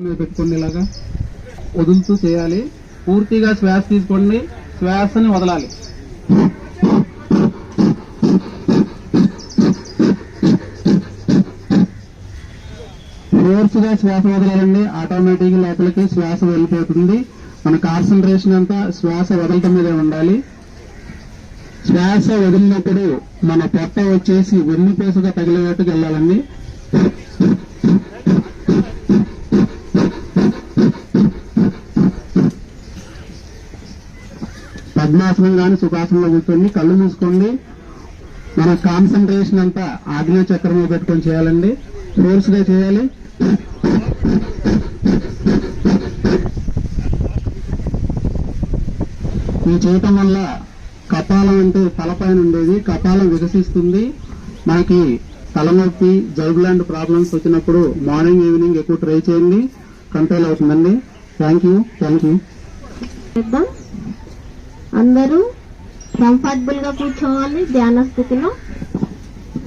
మీద పెట్టుకోండి ఇలాగా వదులుతూ చేయాలి. పూర్తిగా శ్వాస తీసుకోండి. శ్వాసని వదలాలి. ఫోర్స్గా శ్వాస వదలాలండి. ఆటోమేటిక్ లోపలికి శ్వాస వెళ్ళిపోతుంది. మన కాన్సన్ట్రేషన్ అంతా శ్వాస వదలటం మీదే ఉండాలి. శ్వాస వదిలినప్పుడు మన పొట్ట వచ్చేసి వెన్నుపేసగా తగిలేటట్టుగా వెళ్ళాలండి. పద్మాసనం కానీ సుఖాసనంలో కూర్చోండి కళ్ళు మూసుకోండి. మన కాన్సన్ట్రేషన్ అంతా ఆగ్నేయ చక్రం మీద పెట్టుకొని చేయాలండి. ఫోర్స్గా చేయాలి. ఈ చేయటం వల్ల కపాలం అంటే తలపైన ఉండేది. కపాలం వికసిస్తుంది. మనకి తలనొప్పి జైబ్లాండ్ ప్రాబ్లమ్స్ వచ్చినప్పుడు మార్నింగ్ ఈవినింగ్ ఎక్కువ ట్రై చేయండి. కంట్రోల్ అవుతుందండి. Thank you. Thank you. అందరూ కంఫర్టబుల్గా కూర్చోవాలి ధ్యాన స్థితిలో.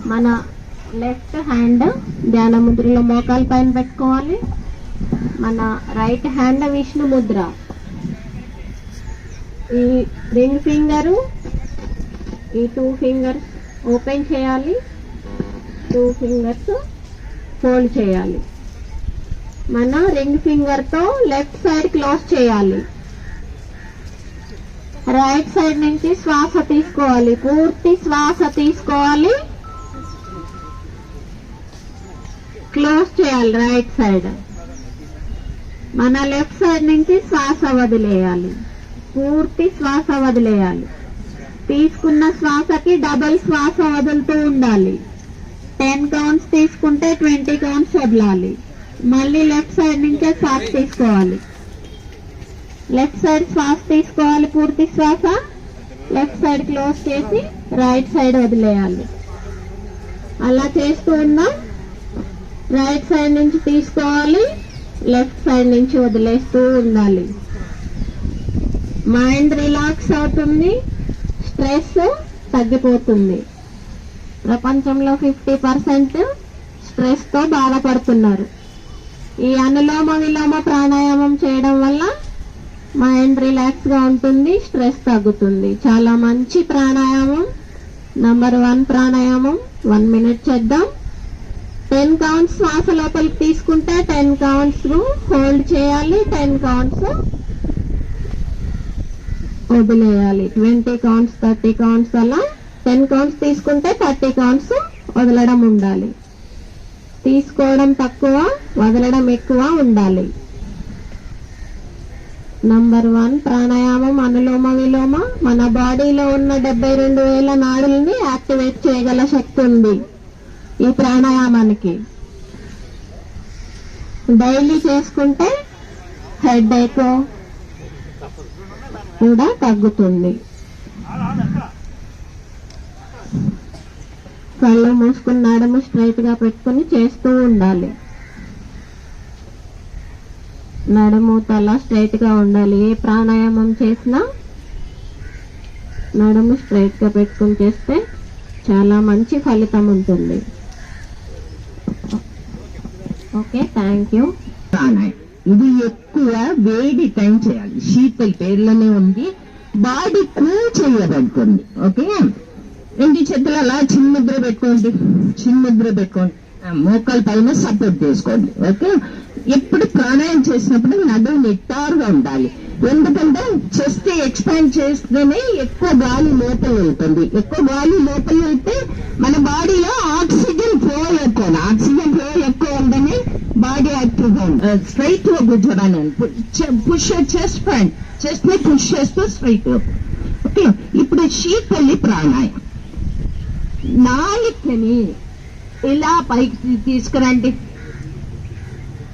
మన లెఫ్ట్ హ్యాండ్ ధ్యాన ముద్రలో మోకాల పైన పెట్టుకోవాలి. మన రైట్ హ్యాండ్ విష్ణు ముద్ర. ఈ రింగ్ ఫింగర్ ఈ టూ ఫింగర్స్ ఓపెన్ చేయాలి. టూ ఫింగర్స్ ఫోల్డ్ చేయాలి. మన రింగ్ ఫింగర్తో లెఫ్ట్ సైడ్ క్లోజ్ చేయాలి. రైట్ సైడ్ నుంచి శ్వాస తీసుకోవాలి. పూర్తి శ్వాస తీసుకోవాలి. క్లోజ్ చేయాలి రైట్ సైడ్ మన లెఫ్ట్ సైడ్ నుంచి శ్వాస వదిలేయాలి. పూర్తి శ్వాస వదిలేయాలి. తీసుకున్న శ్వాసకి డబల్ శ్వాస వదులుతూ ఉండాలి. టెన్ కౌంట్స్ తీసుకుంటే ట్వంటీ కౌంట్స్ వదలాలి. మళ్ళీ లెఫ్ట్ సైడ్ నుంచే శ్వాస తీసుకోవాలి. లెఫ్ట్ సైడ్ శ్వాస తీసుకోవాలి పూర్తి శ్వాస. లెఫ్ట్ సైడ్ క్లోజ్ చేసి రైట్ సైడ్ వదిలేయాలి. అలా చేస్తూ ఉన్నాం రైట్ సైడ్ నుంచి తీసుకోవాలి లెఫ్ట్ సైడ్ నుంచి వదిలేస్తూ ఉండాలి. మైండ్ రిలాక్స్ అవుతుంది స్ట్రెస్ తగ్గిపోతుంది. ప్రపంచంలో ఫిఫ్టీ పర్సెంట్ స్ట్రెస్తో బాధపడుతున్నారు. ఈ అనులోమ విలోమ ప్రాణాయామం చేయడం వల్ల మైండ్ రిలాక్స్గా ఉంటుంది స్ట్రెస్ తగ్గుతుంది. చాలా మంచి ప్రాణాయామం. నంబర్ వన్ ప్రాణాయామం. వన్ మినిట్ చేద్దాం. టెన్ కౌంట్స్ శ్వాస లోపలికి తీసుకుంటే టెన్ కౌంట్స్ హోల్డ్ చేయాలి. టెన్ కౌంట్స్ వదిలేయాలి. ట్వంటీ కౌంట్స్ థర్టీ కౌంట్స్ అలా. టెన్ కౌంట్స్ తీసుకుంటే థర్టీ కౌంట్స్ వదలడం ఉండాలి. తీసుకోవడం తక్కువ వదలడం ఎక్కువ ఉండాలి. నంబర్ వన్ ప్రాణాయామం అనులోమ విలోమ మన బాడీలో ఉన్న డెబ్బై రెండు వేల నాడుల్ని యాక్టివేట్ చేయగల శక్తి ఉంది ఈ ప్రాణాయామానికి. డైలీ చేసుకుంటే హెడ్ ఏక్ కూడా తగ్గుతుంది. కళ్ళు మూసుకుని నడుము స్ట్రైట్గా పెట్టుకుని చేస్తూ ఉండాలి. నడుము తల స్ట్రైట్గా ఉండాలి. ఏ ప్రాణాయామం చేసినా నడుము స్ట్రైట్గా పెట్టుకుని చేస్తే చాలా మంచి ఫలితం ఉంటుంది. ఓకే థ్యాంక్ యూ ఇది ఎక్కువ వేడి టైం చేయాలి. శీతల్ పేర్లోనే ఉంది. బాడీ కూల్ చేయబడుతుంది. ఓకే రెండు చేతులు అలా చిన్ముద్ర పెట్టుకోండి. చిన్ముద్ర పెట్టుకోండి. మోకాల పైన సపోర్ట్ చేసుకోండి ఓకే? ఎప్పుడు ప్రాణాయం చేసినప్పుడు నడుము నిట్టారుగా ఉండాలి. ఎందుకంటే చెస్ట్ ఎక్స్పాండ్ చేస్తేనే ఎక్కువ గాలి లోపల వెళ్తుంది. ఎక్కువ గాలి లోపల వెళ్తే మన బాడీలో ఆక్సిజన్ ఫ్లో ఎక్కువ ఆక్సిజన్ ఫ్లో ఎక్కువ ఉందని బాడీ యాక్టివ్గా ఉంది స్ట్రైట్గా కూర్చోడానికి పుష్ చెస్ట్ ఫ్రంట్ చెస్ట్ని పుష్ చేస్తూ స్ట్రైట్ ఓకే? ఇప్పుడు శీతలి ప్రాణాయం నాలుకని ఇలా పైకి తీసుకురండి.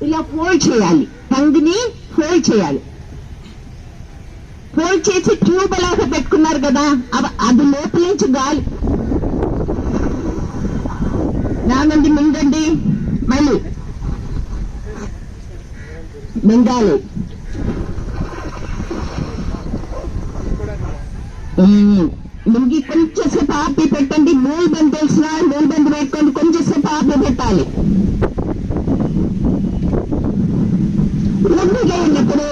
ఇలా ఫోల్డ్ చేయాలి. టంగ్ని ఫోల్డ్ చేయాలి. ఫోల్డ్ చేసి ట్యూబ్ లాగా పెట్టుకున్నారు కదా అది లోపల నుంచి గాలి. నానంది మింగండి. మళ్ళీ. మింగాలి. ఉమ్, మింగి కొంచెంసేపు ఆపి పెట్టండి. మూడు బంద్ తెలిసిన మూడు బంద్ పెట్టుకోండి కొంచెంసేపు ఆపి పెట్టాలి.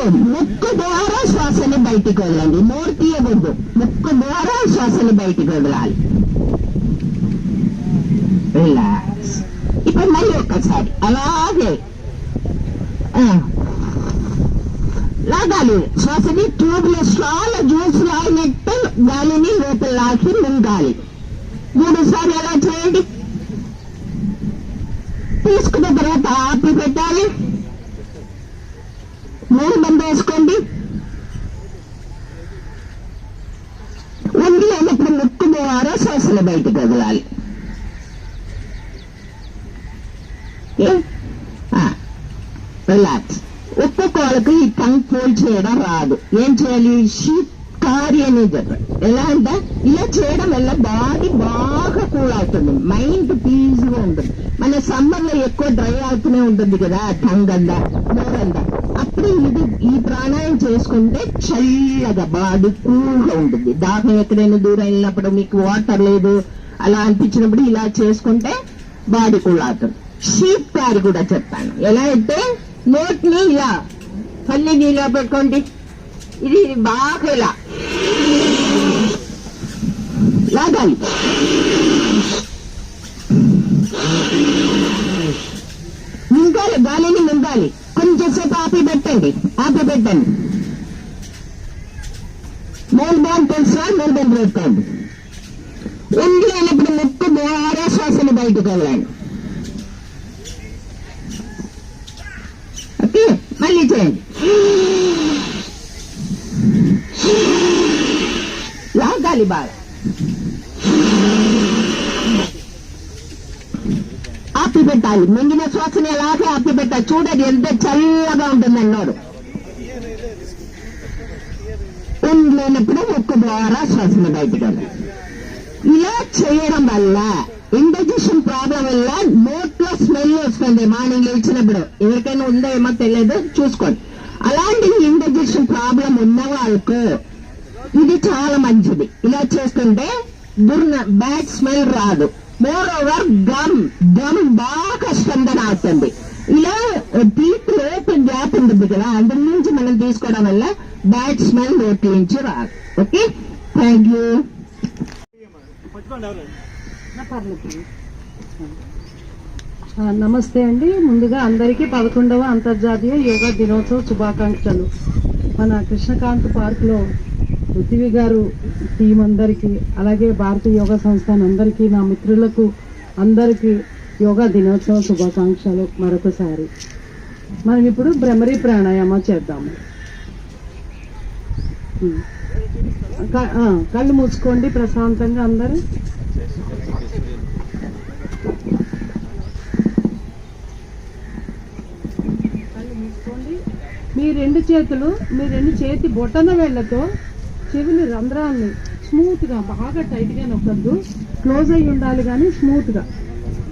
ముక్కు ద్వారా శ్వాసని బయటికి వదలండి. నోరు తీయకూడదు ముక్కు ద్వారా శ్వాసని బయటికి వదలాలి. రిలాక్స్. ఇప్పుడు మళ్ళీ ఒక్కసారి. అలాగే. ఆ. లాగాలి. శ్వాసని ట్యూబ్లో స్లాలో జ్యూస్ లాగినట్టు గాలిని లోపల ముందాలి మూడు సార్లు ఎలా చేయండి? తీసుకున్న తర్వాత ఆపి పెట్టాలి. మూడు మంది వేసుకోండి. ఉండి అన్నప్పుడు ముక్కు ద్వారా శ్వాసలు బయటకు వదలాలి. రిలాక్స్ ఒక్కొక్క వాళ్ళకి ఈ టంగ్ ఫోల్డ్ చేయడం రాదు. ఏం చేయాలి? షీట్ కారి అనేది ఎలా అంటే ఇలా చేయడం వల్ల బాడీ బాగా కూల్ అవుతుంది. మైండ్ పీస్గా ఉంటుంది. మన సమ్మర్లో ఎక్కువ డ్రై అవుతూనే ఉంటుంది కదా టంగ్ అందా అప్పుడు ఇది ఈ ప్రాణాయం చేసుకుంటే చల్లగా బాడీ కూల్గా ఉంటుంది. దాహం ఎక్కడైనా దూరం వెళ్ళినప్పుడు మీకు వాటర్ లేదు అలా అనిపించినప్పుడు ఇలా చేసుకుంటే బాడీ కూల్ అవుతుంది. షీప్ కారి కూడా చెప్తాను ఎలా అయితే నోట్ని ఇలా పల్లి నీళ్ళ పెట్టుకోండి. ఇది ఇది బాగా ఇలా లాగాలి మింగాలి గాలిని మింగాలి కొంచెంసేపు ఆపి పెట్టండి ఆపి పెట్టండి మూడు బాల్ తెలుసా మూడు బాల్ పెట్టుకోండి ఒంటి అయినప్పుడు ముక్కు ద్వారా శ్వాసను బయటకు వెళ్ళండి ఓకే మళ్ళీ చేయండి లాగాలి బాగా ఆపి పెట్టాలి మింగిన శ్వాసని ఎలాగే ఆపి పెట్టాలి చూడండి ఎంత చల్లగా ఉంటుంది అన్నాడు. ఉండలేనప్పుడు ఒక్క ద్వారా శ్వాసను బయటకు ఇలా చేయడం వల్ల ఇండైజెషన్ ప్రాబ్లం వల్ల నోట్లో స్మెల్ వస్తుంది. మార్నింగ్ లేచినప్పుడు. ఎవరికైనా ఉందో ఏమో తెలియదు. చూసుకోండి. అలాంటి ఇండైజెషన్ ప్రాబ్లం ఉన్న వాళ్ళకు ఇది చాలా మంచిది. ఇలా చేస్తుంటే దుర్న బ్యాడ్ స్మెల్ రాదు. Moreover gum. గమ్ బాగా స్పందన అవుతుంది ఇలా టీత్ ఓపెన్ గ్యాప్ ఉంటుంది కదా అందరి నుంచి మనం తీసుకోవడం వల్ల బ్యాడ్ స్మెల్ నోటి నుంచి రాదు ఓకే? Thank you. నమస్తే అండి. ముందుగా అందరికీ పదకొండవ అంతర్జాతీయ యోగా దినోత్సవ శుభాకాంక్షలు. మన కృష్ణకాంత్ పార్క్లో పృథ్వీ గారు టీం అందరికీ అలాగే భారతీయ యోగా సంస్థాన్ అందరికీ నా మిత్రులకు అందరికీ యోగా దినోత్సవ శుభాకాంక్షలు మరొకసారి. మనం ఇప్పుడు భ్రమరీ ప్రాణాయామం చేద్దాము. కళ్ళు మూసుకోండి ప్రశాంతంగా అందరూ. కళ్ళు మూసుకోండి. మీ రెండు చేతులు మీ రెండు చేతి బొటన వేళ్ళతో చెవిని రంధ్రాన్ని స్మూత్గా బాగా టైట్గా నొక్కద్దు. క్లోజ్ అయి ఉండాలి కానీ స్మూత్గా.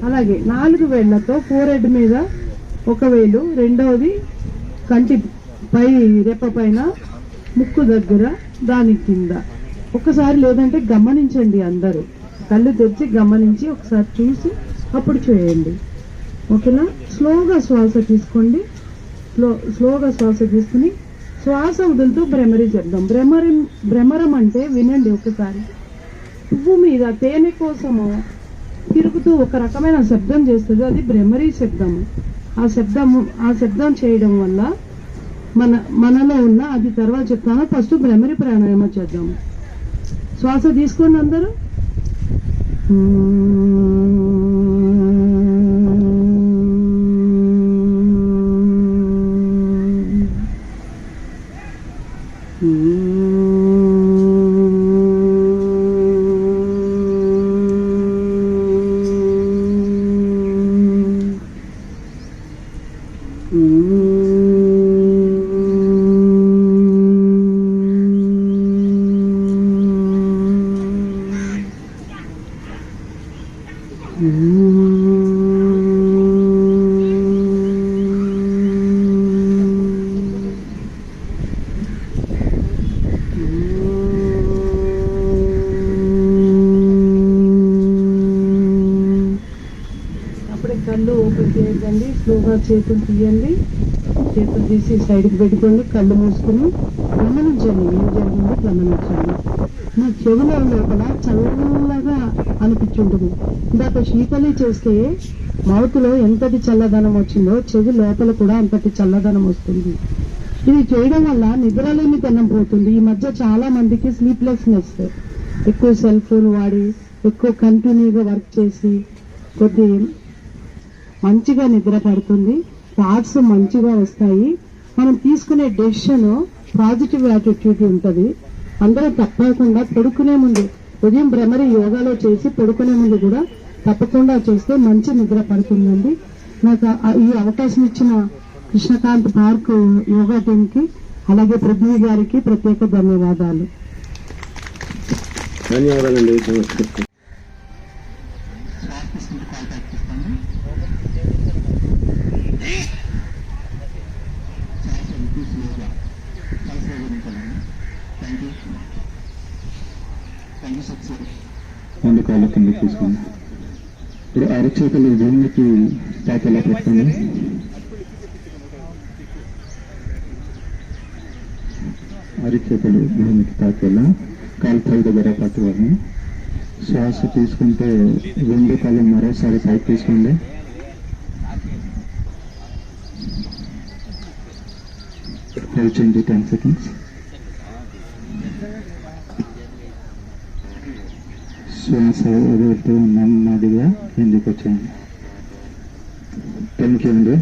అలాగే నాలుగు వేళ్ళతో ఫోర్ హెడ్ మీద ఒక వేలు రెండవది కంటి పై రెప్ప పైన ముక్కు దగ్గర దాని కింద. ఒకసారి లేదంటే గమనించండి అందరూ. కళ్ళు తెరిచి గమనించి ఒకసారి చూసి అప్పుడు చేయండి. ఓకేనా? స్లోగా శ్వాస తీసుకోండి. స్లో స్లోగా శ్వాస తీసుకుని శ్వాస వదులుతూ భ్రమరి చేద్దాం భ్రమరి భ్రమరం అంటే వినండి ఒకసారి. పువ్వు మీద తేనె కోసము తిరుగుతూ ఒక రకమైన శబ్దం చేస్తుంది. అది భ్రమరీ శబ్దము. ఆ శబ్దము ఆ శబ్దం చేయడం వల్ల మన మనలో ఉన్న అది తర్వాత చెప్తాను. ఫస్ట్ భ్రమరి ప్రాణాయామం చేద్దాము శ్వాస తీసుకోండి అందరూ. కళ్ళు ఓపెన్ చేయకండి స్లోగా చేతులు తీయండి చేతులు తీసి సైడ్కి పెట్టుకోండి కళ్ళు మూసుకుని గమనించండి ఏం జరిగిందో గమనించండి. నా చెవుల లోపల చల్లగా అనిపించుంటుంది. ఇందాక శీతలి చేస్తే మౌత్లో ఎంతటి చల్లదనం వచ్చిందో చెవి లోపల కూడా అంతటి చల్లదనం వస్తుంది. ఇది చేయడం వల్ల నిద్రలేమి తనం పోతుంది. ఈ మధ్య చాలా మందికి స్లీప్లెస్నెస్ ఎక్కువ సెల్ ఫోన్ వాడి ఎక్కువ కంటిన్యూగా వర్క్ చేసి కొద్ది మంచిగా నిద్ర పడుతుంది థాట్స్ మంచిగా వస్తాయి. మనం తీసుకునే డెసిషన్ పాజిటివ్ యాటిట్యూడ్ ఉంటుంది. అందరూ తప్పకుండా పడుకునే ముందు ఉదయం భ్రమరి యోగాలో చేసి పడుకునే ముందు కూడా తప్పకుండా చేస్తే మంచి నిద్ర పడుతుందండి. నాకు ఈ అవకాశం ఇచ్చిన కృష్ణకాంత్ పార్క్ యోగా టీంకి అలాగే పృథ్వీ గారికి ప్రత్యేక ధన్యవాదాలు. ధన్యవాదాలండి నమస్తే శ్వాస తీసుకుంటూ కాల్ బ్యాక్ చేసుకోండి శ్వాస ఎక్కువ స్లోగా చాలా థ్యాంక్ యూ థ్యాంక్ యూ సత్సరి రెండు కాళ్ళ కింద తీసుకోండి ఇప్పుడు అరచేతులు భూమికి తాకేలా పెట్టండి అరచేతులు భూమికి తాకేలా కాలు పై దగ్గర పట్టుకొని శ్వాస తీసుకుంటే రెండు కాళ్ళు మరోసారి పైకి తీసుకోండి. కూర్చోండి టెన్ సెకండ్స్. శ్వాస వదులుతూ నెమ్మదిగా కిందికి వచ్చేయండి థ్యాంక్ యూ అండి